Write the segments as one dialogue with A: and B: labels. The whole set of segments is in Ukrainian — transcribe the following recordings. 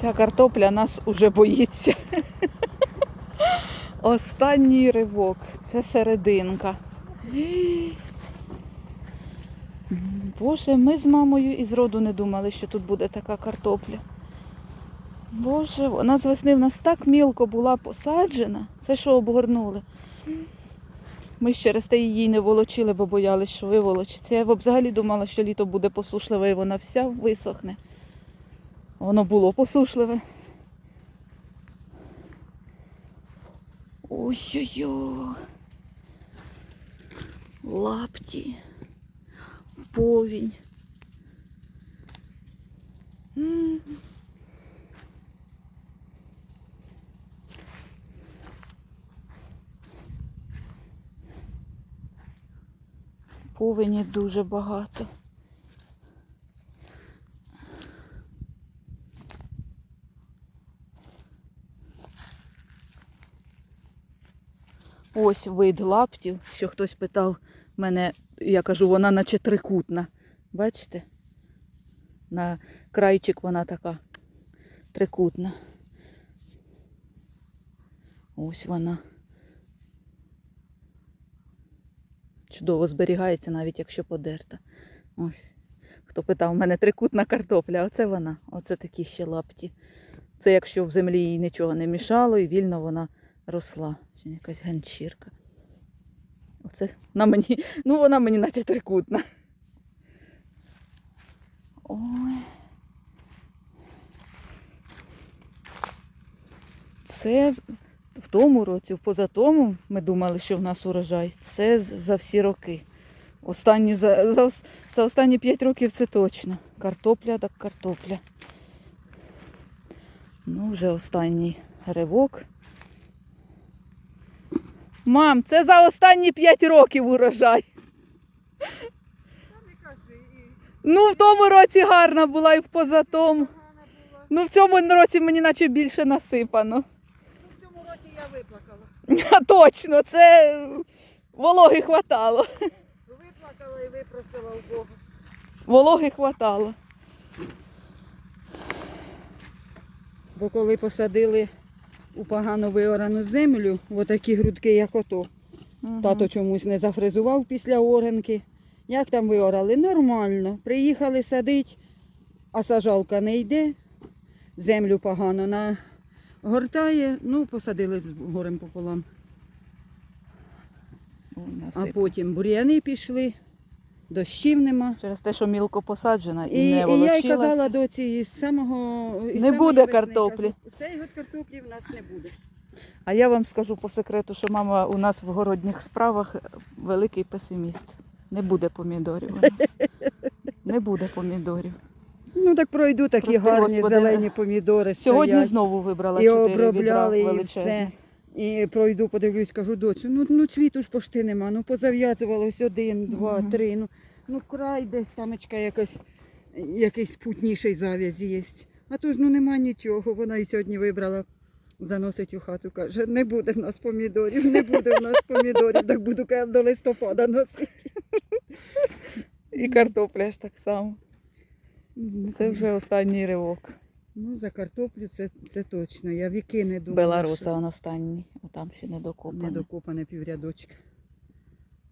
A: Ця картопля нас уже боїться. Останній ривок. Це серединка. Боже, ми з мамою і зроду не думали, що тут буде така картопля. Боже, вона з весни в нас так мілко була посаджена. Це що обгорнули. Ми ж через те її не волочили, бо боялись, що виволочиться. Я взагалі думала, що літо буде посушливе і вона вся висохне. Воно було посушливе. Ой-ой-ой. Лапті. Повінь. М. Повені дуже багато. Ось вид лаптів, що хтось питав мене, я кажу, вона наче трикутна. Бачите? На крайчик вона така трикутна. Ось вона. Чудово зберігається, навіть якщо подерта. Ось. Хто питав, у мене трикутна картопля, оце вона, оце такі ще лапті. Це якщо в землі їй нічого не мішало і вільно вона росла. Чи якась ганчірка. Оце вона мені, ну вона мені наче трикутна. Ой. Це в тому році, в позатому ми думали, що в нас урожай. Це за всі роки. Останні, за, за, за останні 5 років це точно. Картопля так картопля. Ну, вже останній ривок. Мам, це за останні 5 років урожай. Ну, в тому році гарна була і в позатому. Ну, в цьому році мені наче більше насипано.
B: В цьому році я виплакала.
A: Точно, це вологи хватало.
B: Виплакала і випросила у Бога.
A: Вологи хватало.
B: Бо коли посадили у погано виорану землю, отакі грудки, як ото,
A: Мгм.
B: тато чомусь не зафрезував після оранки. Як там виорали? Нормально. Приїхали садить, а сажалка не йде, землю погано нагортає, ну посадили з горем пополам. А потім бур'яни пішли, дощів нема.
A: Через те, що мілко посаджена і,
B: І,
A: не
B: і я й казала доці з самого із
A: Не
B: самої
A: буде
B: весни,
A: картоплі.
B: Кажу, Цей год картоплі в нас не буде.
A: А я вам скажу по секрету, що мама у нас в городніх справах великий песиміст. Не буде помідорів у нас. Не буде помідорів.
B: Ну так пройду такі
A: Прости,
B: гарні
A: Господи,
B: зелені помідори.
A: Сьогодні
B: стоять,
A: знову вибрала
B: і
A: чотири відра
B: обробляли і все. І пройду, подивлюсь, кажу, доцю, ну, ну цвіту ж пошти нема, ну позав'язувалось один, два, три. Ну, ну край десь тамечка якось, якийсь путніший зав'язі є. А то ж ну нема нічого. Вона і сьогодні вибрала, заносить у хату, каже, не буде в нас помідорів, не буде в нас помідорів, так буду до листопада носити.
A: І картопля ж так само. Це вже останній ривок.
B: Ну, за картоплю це, це точно. Я віки не думала.
A: Беларуса
B: що
A: он останній, а там ще не докопаний.
B: Недокопане піврядочка.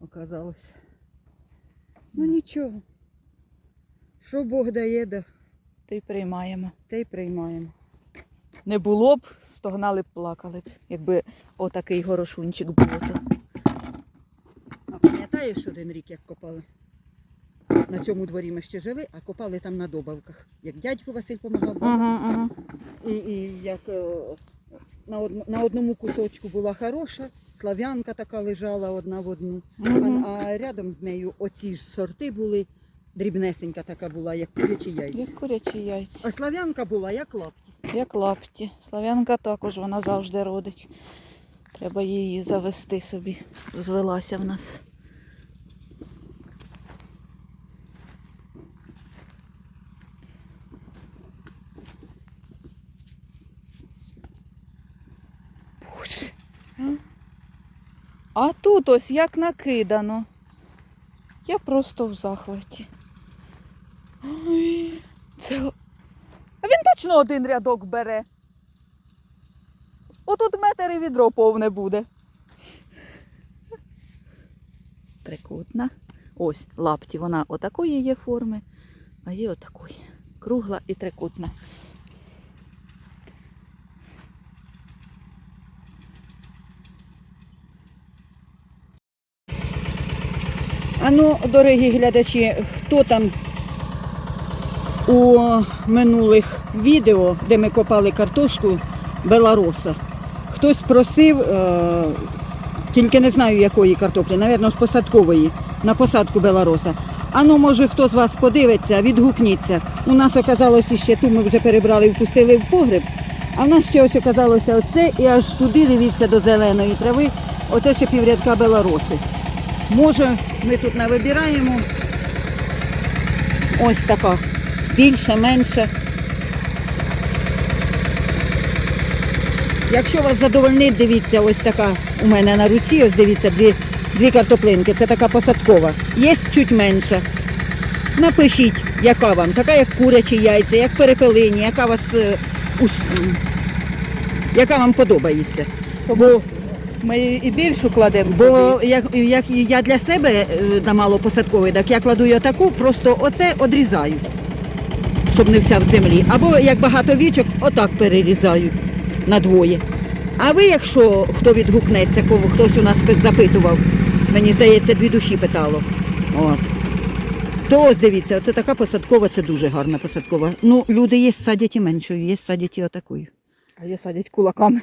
B: Оказалось. Ну нічого. Що Бог дає, да,
A: Та й приймаємо.
B: те й приймаємо.
A: Не було б, стогнали б, плакали б, якби отакий горошунчик був.
B: А пам'ятаєш один рік, як копали? На цьому дворі ми ще жили, а копали там на добавках. Як дядько Василь допомагав,
A: Угу, угу.
B: і, і як е, на, од, на одному кусочку була хороша, слав'янка така лежала одна в одну.
A: Мгм.
B: А, а рядом з нею оці ж сорти були, дрібнесенька така була, як курячі яйця.
A: Як курячі яйця.
B: А слав'янка була як лапті.
A: Як лапті. Слав'янка також, вона завжди родить. Треба її завести собі. Звелася в нас. А? Тут ось як накидано. Я просто в захваті. Ой, це... А він точно один рядок бере. Отут метр і відро повне буде. Трикутна. Ось лапті, вона отакої є форми, а є отакої. Кругла і трикутна.
B: А ну, дорогі глядачі, хто там у минулих відео, де ми копали картошку Белароса, хтось просив, е, тільки не знаю якої картоплі, напевно, з посадкової, на посадку Белароса. Ну, може, хто з вас подивиться, відгукніться. У нас оказалося ще ту ми вже перебрали і впустили в погреб. А в нас ще ось оказалося оце, і аж туди, дивіться, до зеленої трави, оце ще піврядка Белароси. Може, ми тут не вибираємо. Ось така. Більше, менше. Якщо вас задовольнить, дивіться, ось така у мене на руці, ось дивіться, дві, дві картоплинки. Це така посадкова. Є чуть менша. Напишіть, яка вам, така як курячі яйця, як перепелині, яка вас е, яка вам подобається. Бо
A: Ми і більшу кладемо.
B: Бо як, як я для себе е, на малопосадковий, так я кладу й отаку, просто оце одрізаю, щоб не вся в землі. Або як багато вічок, отак перерізаю на двоє. А ви, якщо хто відгукнеться, кого хтось у нас запитував, мені здається, дві душі питало. От. То ось дивіться, оце така посадкова, це дуже гарна посадкова. Ну, люди є садять і меншою, є садять і отакою.
A: А є садять кулаками.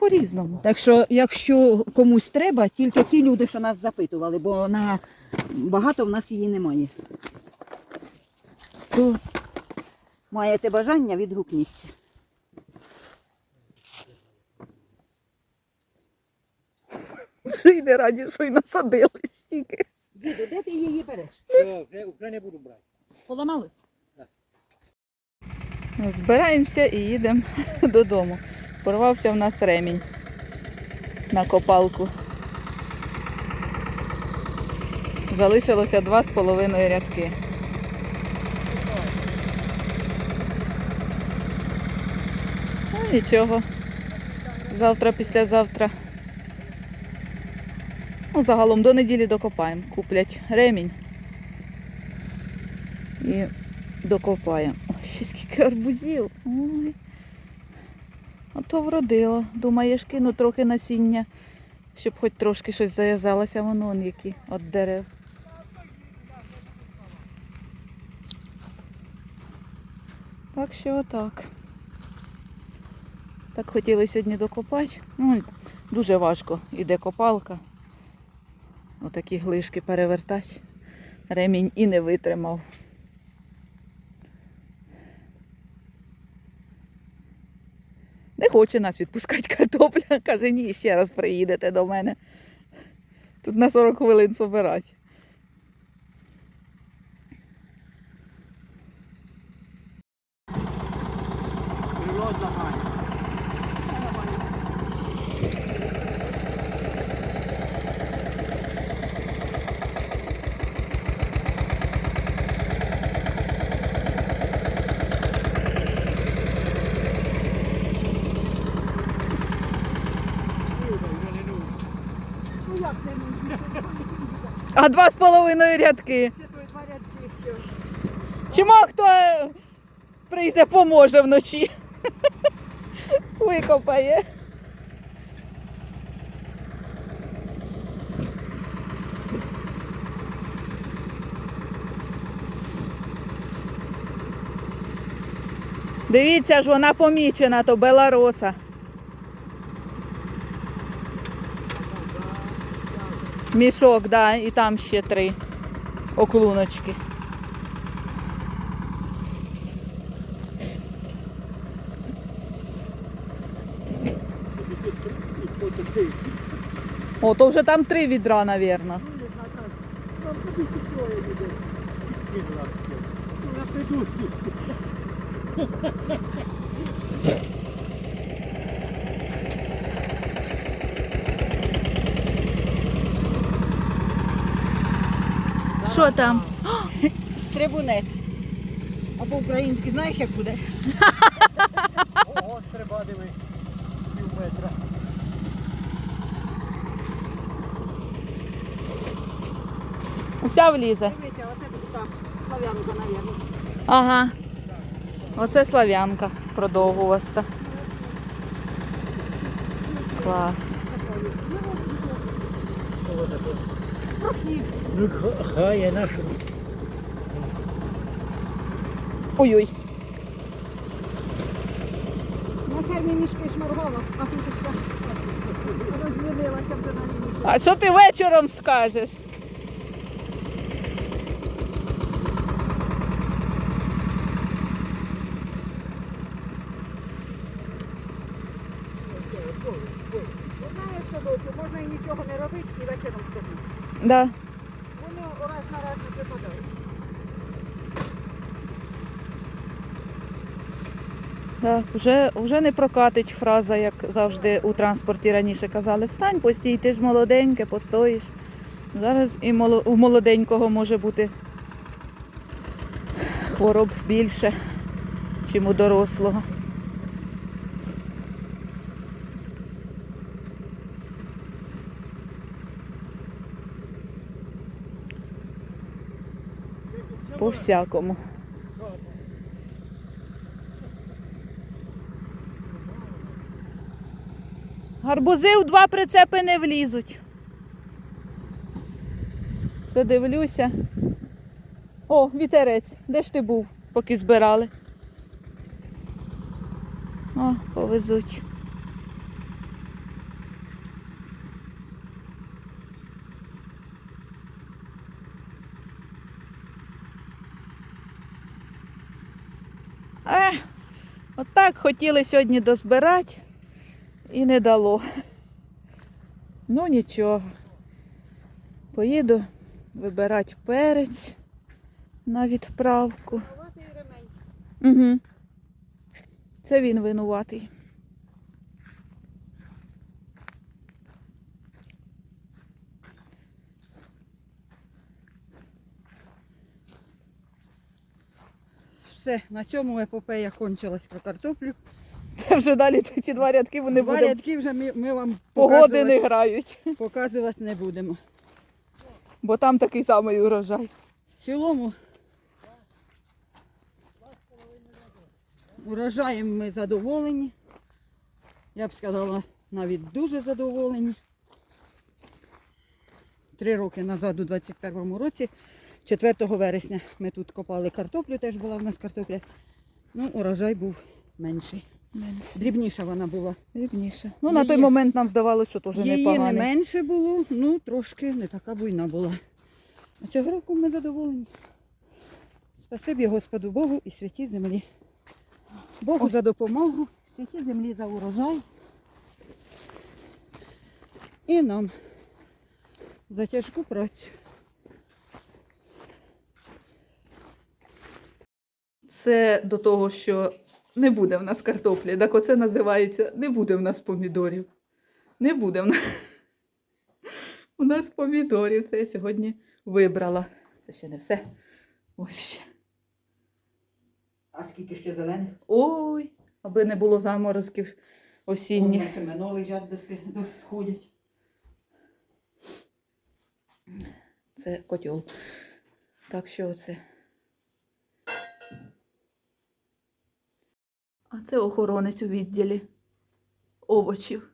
A: По-різному.
B: Так що, якщо комусь треба, тільки ті люди, що нас запитували, бо на багато в нас її немає. То маєте бажання, відгукніться.
A: Що й не раді, що й насадили стільки.
B: Діду, де ти її береш?
C: Все, вже, вже не буду брати.
B: Поламалась?
A: Збираємося і їдемо додому. Порвався в нас ремінь на копалку. Залишилося два з половиною рядки. Ну нічого. Завтра, післязавтра. Ну, загалом до неділі докопаємо. Куплять ремінь. І докопаємо. Ой, ще скільки арбузів. Ой. То вродило. Думаєш, кину трохи насіння, щоб хоч трошки щось зав'язалося, воно он які від дерев. Так що отак. Так хотіли сьогодні докопати. Ну, дуже важко іде копалка. Отакі глишки перевертати. Ремінь і не витримав. Хоче нас відпускати картопля. Каже, ні, ще раз приїдете до мене. Тут на 40 хвилин собирати.
C: Крило зламає.
B: Ну як не нужно?
A: А два з половиною рядки.
B: Це той два рядки. все.
A: Чому хто е, прийде, поможе вночі? Викопає. Дивіться ж, вона помічена, то белароса. Мішок, да, і там ще три оклуночки. О, то вже там три відра, напевно.
C: На
A: Що там?
B: Стрибунець. А по-українськи знаєш, як буде?
C: туди диви. Пів метра.
A: Уся влізе.
B: Дивися, оце так, славянка, навірно.
A: Ага. Оце слав'янка продовгуваста. Клас.
C: Таке? Ну хай є нашу.
A: Ой-ой.
B: на фермі мішки шмаргова, а тут розвілилася вже на лінії.
A: А що ти вечором скажеш?
B: Знаєш що, доцю, можна і нічого не робити і вечором собі.
A: Да.
B: Вони раз на раз не припадають.
A: Да, вже, вже не прокатить фраза, як завжди у транспорті раніше казали. Встань, постій, ти ж молоденьке, постоїш. Зараз і у молоденького може бути хвороб більше, ніж у дорослого. Всякому. Гарбузи в два прицепи не влізуть. Це дивлюся. О, вітерець. Де ж ти був, поки збирали? О, повезуть. Ех, отак хотіли сьогодні дозбирати і не дало. Ну нічого. Поїду вибирати перець на відправку. Угу. Це він винуватий.
B: Все, на цьому епопея кончилась про картоплю.
A: Це вже далі ці два рядки вони
B: Два
A: будуть
B: рядки вже ми, ми вам
A: погоди не
B: показувати,
A: грають,
B: показувати не будемо.
A: бо там такий самий урожай.
B: В цілому урожаєм ми задоволені. Я б сказала, навіть дуже задоволені. Три роки назад, у 21-му році, 4 вересня, ми тут копали картоплю, теж була в нас картопля. Ну, урожай був менший.
A: Менше.
B: Дрібніша вона була.
A: Дрібніше. Ну, на той момент нам здавалося, що теж
B: Її не
A: непогано.
B: менше було, ну трошки не така буйна була. А цього року ми задоволені. Спасибі Господу Богу і святій землі. Богу за допомогу, святій землі за урожай. І нам за тяжку працю.
A: Це до того, що не буде в нас картоплі. Так оце називається не буде в нас помідорів. Не буде в нас. У нас помідорів. Це я сьогодні вибрала. Це ще не все. Ось ще.
B: А скільки ще зелених?
A: Ой, аби не було заморозків осінніх.
B: семено лежать, де сходять.
A: Це котел. Так що оце. А це охоронець у відділі овочів.